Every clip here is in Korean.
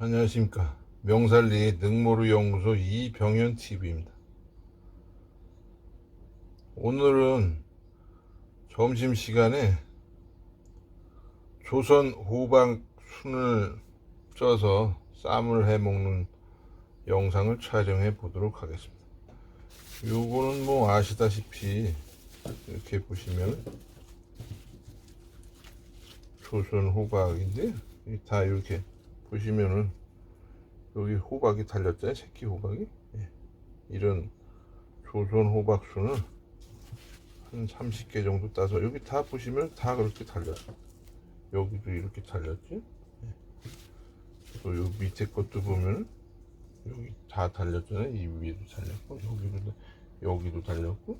안녕하십니까 명살리 능모루 연구소 이병현 TV입니다. 오늘은 점심 시간에 조선 호박 순을 쪄서 쌈을 해 먹는 영상을 촬영해 보도록 하겠습니다. 요거는 뭐 아시다시피 이렇게 보시면 조선 호박인데 다 이렇게 보시면은 여기 호박이 달렸잖아요 새끼 호박이 예. 이런 조선 호박수는 한 30개 정도 따서 여기 다 보시면 다 그렇게 달렸어 여기도 이렇게 달렸지 예. 또요 밑에 것도 보면은 여기 다 달렸잖아요 이 위에도 달렸고 여기도 여기도 달렸고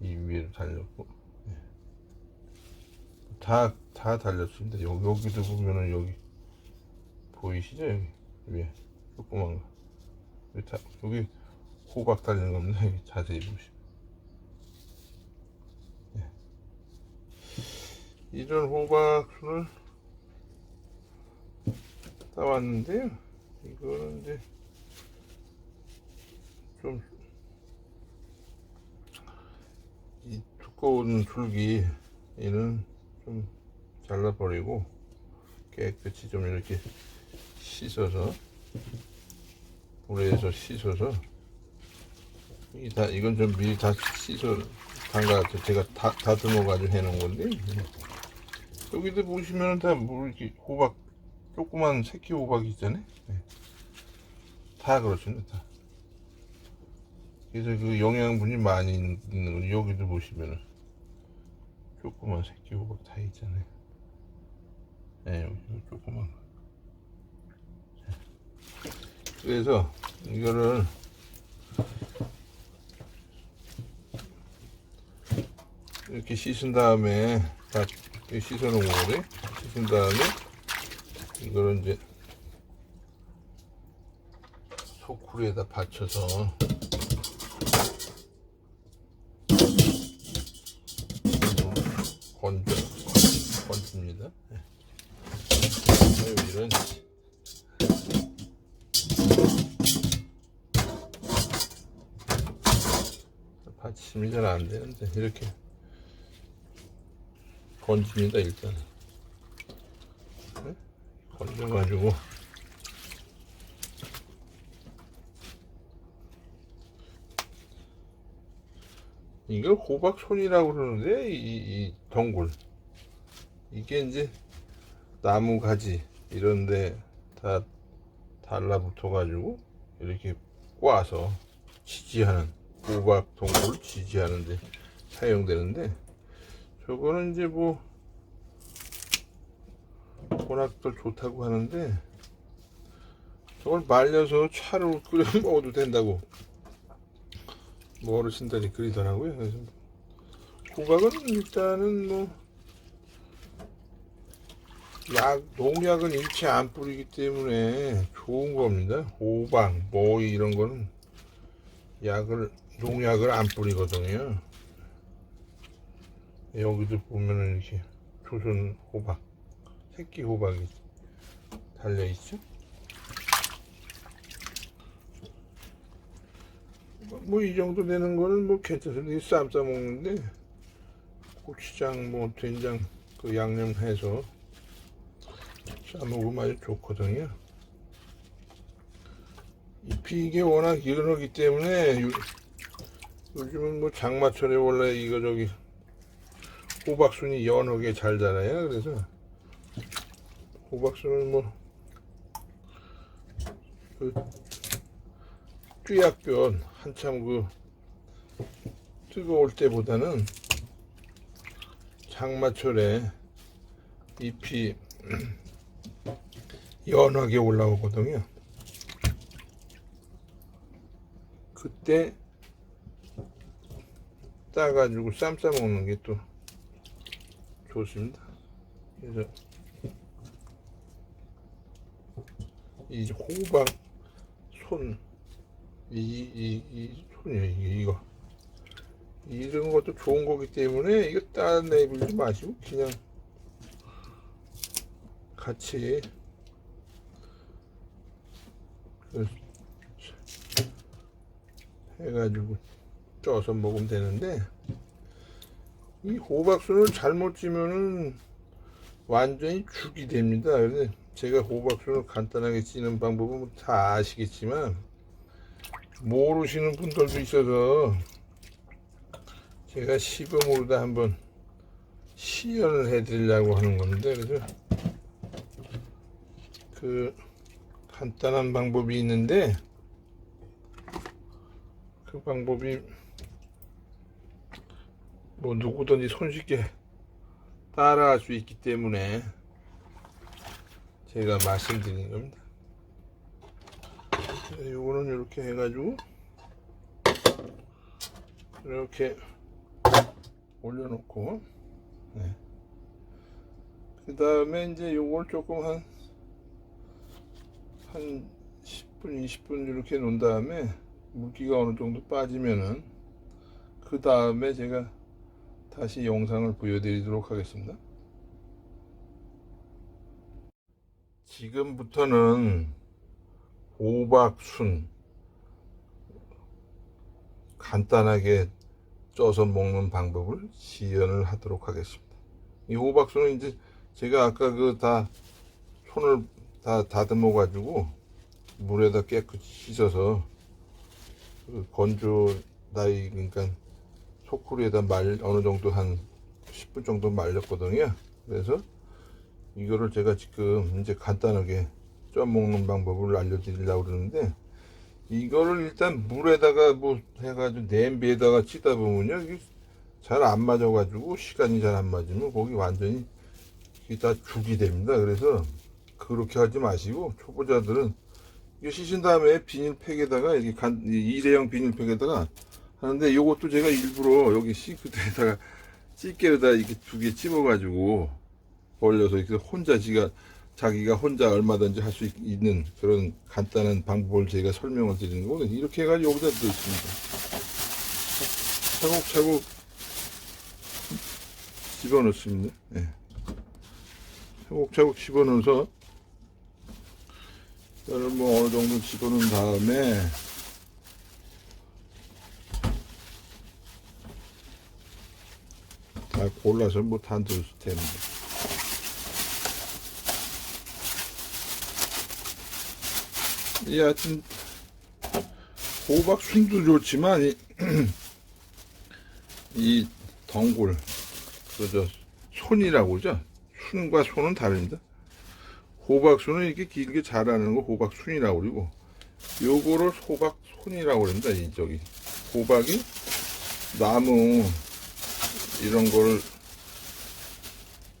이 위에도 달렸고 예. 다 다 달렸습니다 여기, 여기도 보면은 여기 보이시죠 여기? 위에. 조그만 거. 여기, 다, 여기 호박 달리는 겁니다 여기 자세히 보시면. 예. 이런 호박순을 따왔는데요. 이거는 이제 좀 이 두꺼운 줄기 얘는 좀 잘라버리고 깨끗이 좀 이렇게 씻어서 물에서 씻어서 이다 이건 좀 미리 다 씻어 담가서 제가 다 다듬어 가지고 해놓은 건데 여기도 보시면 다뭐 이렇게 호박 조그만 새끼 호박이 있잖아요. 네. 다 그렇습니다. 다. 그래서 그 영양분이 많이 있는 거 여기도 보시면은. 조그만 새끼 호박 다 있잖아요. 네 여기 조그만 거 그래서 이거를 이렇게 씻은 다음에 다 씻어 놓은 거거든 씻은 다음에 이거를 이제 소쿠리에다 받쳐서 되는데 이렇게. 건집니다 일단 네? 건져가지고. 이걸 호박손이라고 그러는데 이, 이 덩굴. 이게 이제 나무 가지 이런데 다 달라붙어 가지고 이렇게 꽈서 지지하는 호박 동굴 지지하는데 사용되는데 저거는 이제 뭐 워낙 더 좋다고 하는데 저걸 말려서 차로 끓여 먹어도 된다고 뭐 어르신들이 그리더라고요 그래서 호박은 일단은 뭐 약, 농약은 일체 안 뿌리기 때문에 좋은 겁니다. 호박, 모이 이런 거는 약을, 농약을 안 뿌리거든요. 여기도 보면은 이렇게 조선 호박, 새끼 호박이 달려있죠? 뭐 이 정도 되는 거는 뭐 괜찮습니다. 쌈 싸먹는데 고추장, 뭐 된장 그 양념해서 싸먹으면 아주 좋거든요. 잎이 이게 워낙 이르기 때문에 요, 요즘은 뭐 장마철에 원래 이거 저기 호박순이 연하게 잘 자라요. 그래서 호박순은 뭐 그, 쥐약변 한참 그 뜨거울 때보다는 장마철에 잎이 연하게 올라오거든요. 그때 따가지고 쌈 싸 먹는 게 또 좋습니다. 그래서 이 호박 손, 이, 이, 이 손이에요, 이게, 이거. 이런 것도 좋은 거기 때문에 이거 따내밀지 마시고 그냥 같이 그 해가지고 쪄서 먹으면 되는데 이 호박순을 잘못 찌면은 완전히 죽이 됩니다. 그래서 제가 호박순을 간단하게 찌는 방법은 다 아시겠지만 모르시는 분들도 있어서 제가 시범으로다 한번 시연을 해드리려고 하는 건데 그래서 그 간단한 방법이 있는데 그 방법이 뭐 누구든지 손쉽게 따라할 수 있기 때문에 제가 말씀드리는 겁니다. 네, 요거는 이렇게 해가지고 이렇게 올려놓고 네. 그 다음에 이제 요걸 조금 한 한 10분, 20분 이렇게 놓은 다음에 물기가 어느 정도 빠지면은 그 다음에 제가 다시 영상을 보여드리도록 하겠습니다. 지금부터는 호박순 간단하게 쪄서 먹는 방법을 시연을 하도록 하겠습니다. 이 호박순은 이제 제가 아까 그 다 손을 다 다듬어 가지고 물에다 깨끗이 씻어서 그 건조 나이 그러니까 소쿠리에다 말 어느 정도 한 10분 정도 말렸거든요. 그래서 이거를 제가 지금 이제 간단하게 쪄 먹는 방법을 알려드리려고 그러는데 이거를 일단 물에다가 뭐 해가지고 냄비에다가 찌다 보면요 이게 잘안 맞아가지고 시간이 잘 안 맞으면 거기 완전히 이게 다 죽이 됩니다. 그래서 그렇게 하지 마시고 초보자들은 이거 씻은 다음에 비닐팩에다가 이렇게 간, 이 일회용 비닐팩에다가 하는데 이것도 제가 일부러 여기 싱크대에다가 찌개에다 이렇게 두 개 집어가지고 벌려서 이렇게 혼자 지가 자기가 혼자 얼마든지 할 수 있는 그런 간단한 방법을 제가 설명을 드리는 거거든요. 이렇게 해가지고 여기다 넣습니다. 차곡차곡 집어넣습니다. 예. 차곡차곡 집어넣어서 뭐 어느 정도 집어넣은 다음에 다 골라서 뭐다 넣을 텐데. 이 하여튼 호박 순도 좋지만 이, 이 덩굴 그저 손이라고 그러죠? 순과 손은 다릅니다. 호박순은 이렇게 길게 자라는 거 호박순이라고 그러고 요거를 호박손이라고 그럽니다 이 저기. 호박이 나무 이런 거를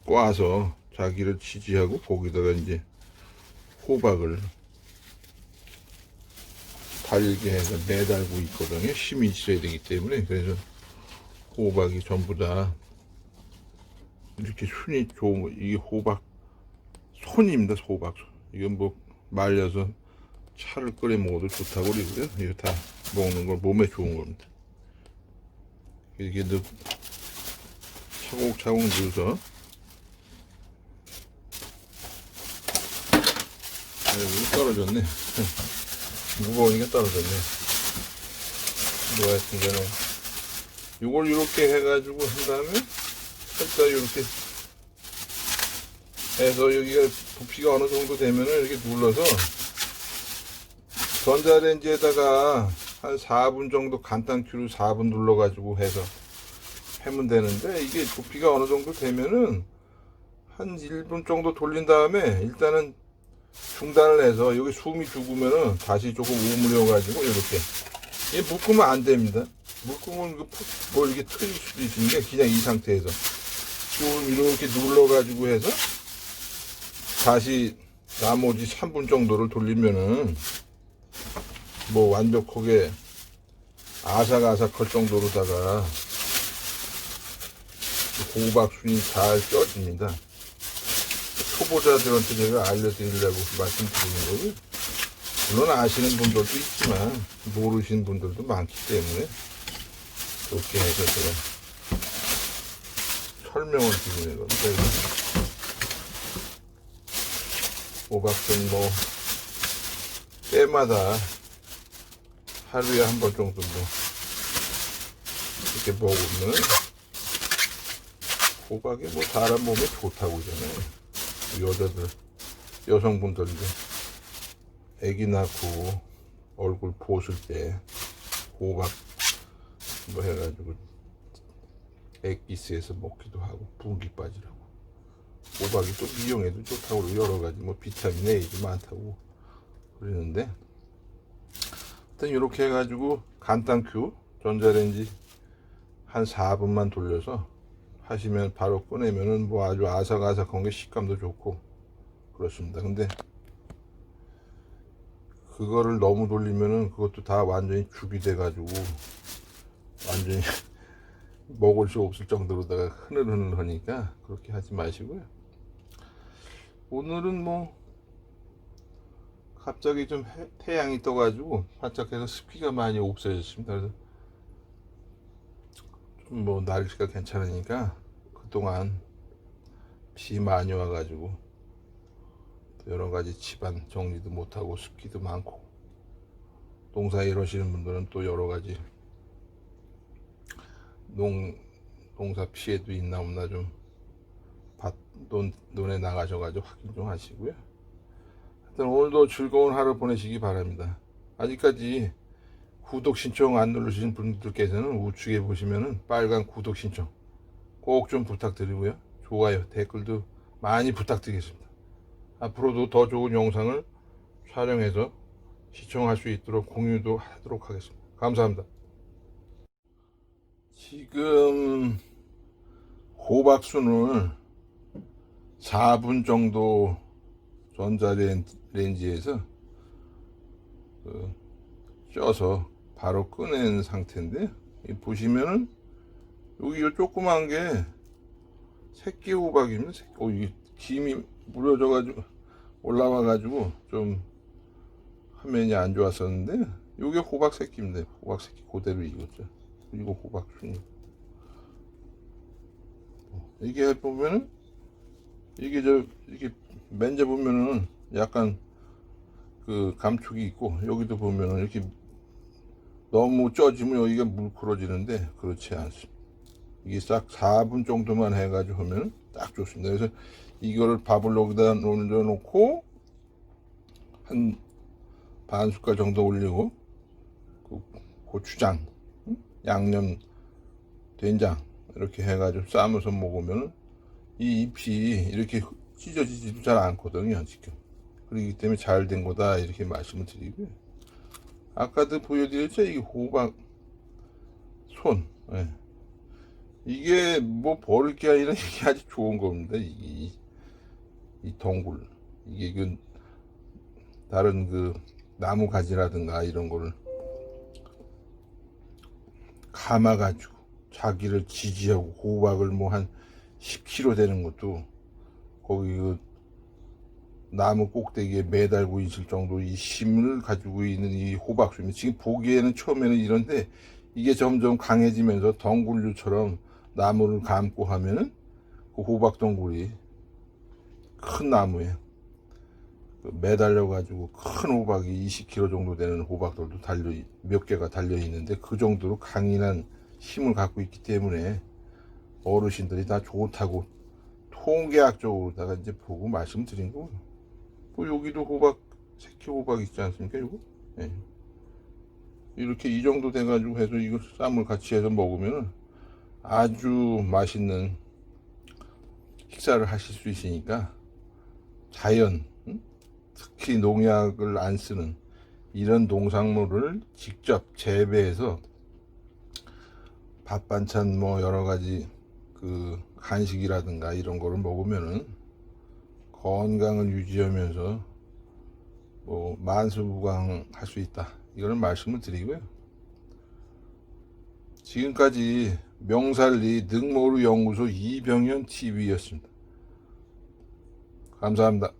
꽈서 자기를 지지하고 거기다가 이제 호박을 달게 해서 매달고 있거든요. 힘이 있어야 되기 때문에 그래서 호박이 전부 다 이렇게 순이 좋은 거 이게 호박 손입니다. 호박 손. 이건 뭐 말려서 차를 끓여 먹어도 좋다고 그러고요. 이거 다 먹는 걸 몸에 좋은 겁니다. 이렇게 넣 차곡차곡 넣어서 여기 떨어졌네. 무거우니까 떨어졌네. 뭐 하여튼 간에 이걸 이렇게 해가지고 한 다음에 살짝 이렇게 해서 여기가 부피가 어느 정도 되면은 이렇게 눌러서 전자레인지에다가 한 4분 정도 간단큐로 4분 눌러가지고 해서 하면 되는데 이게 부피가 어느 정도 되면은 한 1분 정도 돌린 다음에 일단은 중단을 해서 여기 숨이 죽으면은 다시 조금 우물려 가지고 이렇게 이게 묶으면 안 됩니다. 묶으면 그 푸- 뭐 이렇게 틀릴 수도 있는데 그냥 이 상태에서 좀 이렇게 눌러 가지고 해서 다시 나머지 3분 정도를 돌리면은 뭐 완벽하게 아삭아삭할 정도로다가 호박순이 잘 쪄집니다. 초보자들한테 제가 알려드리려고 말씀드리는 거고요. 물론 아시는 분들도 있지만 모르시는 분들도 많기 때문에 그렇게 해서 제가 설명을 드리는 겁니다. 호박순 뭐 때마다 하루에 한 번 정도 뭐 이렇게 먹으면 호박이 뭐 사람 몸에 좋다고 그러잖아요. 여자들, 여성분들도 애기 낳고 얼굴 보실 때 호박 뭐 해가지고 액기스에서 먹기도 하고 붓기 빠지라고 호박이 또 미용에도 좋다고 여러 가지 뭐 비타민 A도 많다고 그러는데 하여튼 이렇게 해가지고 간단 큐 전자레인지 한 4분만 돌려서 하시면 바로 꺼내면은 뭐 아주 아삭아삭한 게 식감도 좋고 그렇습니다 근데 그거를 너무 돌리면은 그것도 다 완전히 죽이 돼가지고 완전히 먹을 수 없을 정도로다가 흐느흐느 하니까 그렇게 하지 마시고요. 오늘은 뭐 갑자기 좀 해- 태양이 떠가지고 반짝해서 습기가 많이 없어졌습니다. 그래서 좀 뭐 날씨가 괜찮으니까 그 동안 비 많이 와가지고 또 여러 가지 집안 정리도 못하고 습기도 많고 농사 이러시는 분들은 또 여러 가지 농 농사 피해도 있나 없나 좀 밭, 논, 논에 나가셔가지고 확인 좀 하시고요. 하여튼 오늘도 즐거운 하루 보내시기 바랍니다. 아직까지 구독 신청 안 누르신 분들께서는 우측에 보시면은 빨간 구독 신청 꼭 좀 부탁드리고요. 좋아요, 댓글도 많이 부탁드리겠습니다. 앞으로도 더 좋은 영상을 촬영해서 시청할 수 있도록 공유도 하도록 하겠습니다. 감사합니다. 지금 호박순을 4분 정도 전자레인지에서 그 쪄서 바로 꺼낸 상태인데 이 보시면은 여기 요 조그만 게 새끼 호박입니다. 새끼- 어, 이게 김이 무려져가지고 올라와가지고 좀 화면이 안 좋았었는데 요게 호박 새끼입니다. 호박 새끼 그대로 익었죠. 이거 호박 순 이게 보면은 이게 저 이게 맨제 보면은 약간 그 감촉이 있고 여기도 보면은 이렇게 너무 쪄지면 여기가 물풀어지는데 그렇지 않습니다. 이게 싹 4분 정도만 해가지고 하면 딱 좋습니다. 그래서 이거를 밥을 여기다 올려놓고 한 반 숟갈 정도 올리고 그 고추장, 응? 양념, 된장 이렇게 해가지고 싸면서 먹으면 이 잎이 이렇게 찢어지지도 잘 않거든요 지금. 그렇기 때문에 잘 된 거다 이렇게 말씀을 드리고요. 아까도 보여드렸죠 이 호박 손. 예. 이게 뭐 버릴 게 아니라 이게 아주 좋은 겁니다. 이, 이 동굴. 이게 그 다른 그 나무 가지라든가 이런 거를 감아 가지고 자기를 지지하고 호박을 뭐 한 10kg 되는 것도 거기 그 나무 꼭대기에 매달고 있을 정도 이 힘을 가지고 있는 이 호박수입니다. 지금 보기에는 처음에는 이런데 이게 점점 강해지면서 덩굴류처럼 나무를 감고 하면은 그 호박 덩굴이 큰 나무에 그 매달려 가지고 큰 호박이 20kg 정도 되는 호박들도 달려 몇 개가 달려 있는데 그 정도로 강인한 힘을 갖고 있기 때문에 어르신들이 다 좋다고 통계학적으로다가 이제 보고 말씀드린 거고요. 뭐 여기도 호박 새끼 호박 있지 않습니까? 이거 예. 이렇게 이 정도 돼 가지고 해서 이거 쌈을 같이 해서 먹으면 아주 맛있는 식사를 하실 수 있으니까 자연 응? 특히 농약을 안 쓰는 이런 농산물을 직접 재배해서 밥 반찬 뭐 여러 가지 그 간식이라든가 이런 거를 먹으면은 건강을 유지하면서 뭐 만수무강 할 수 있다 이거는 말씀을 드리고요. 지금까지 명살리 능모루 연구소 이병현 TV였습니다. 감사합니다.